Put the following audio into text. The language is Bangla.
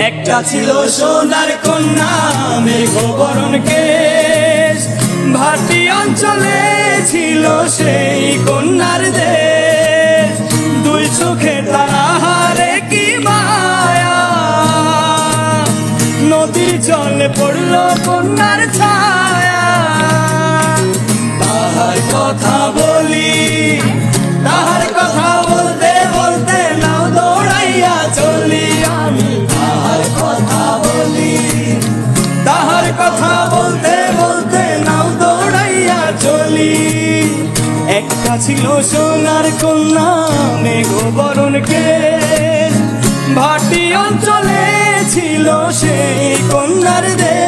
একটা ছিল সোনার কন্যা মেঘবরণ কেশ। ভাটি অঞ্চলে ছিল সেই কন্যার দেশ। দুই চোখে তাহারে কি মায়া। নদীর জলে পড়ল কন্যার ছায়া। কথা বলতে বলতে নাও দৌড়াইয়া চলি। একটা ছিল সোনার কন্যা মেঘবরণ কে ভাটি অঞ্চলে ছিল সেই কন্যার দেশ।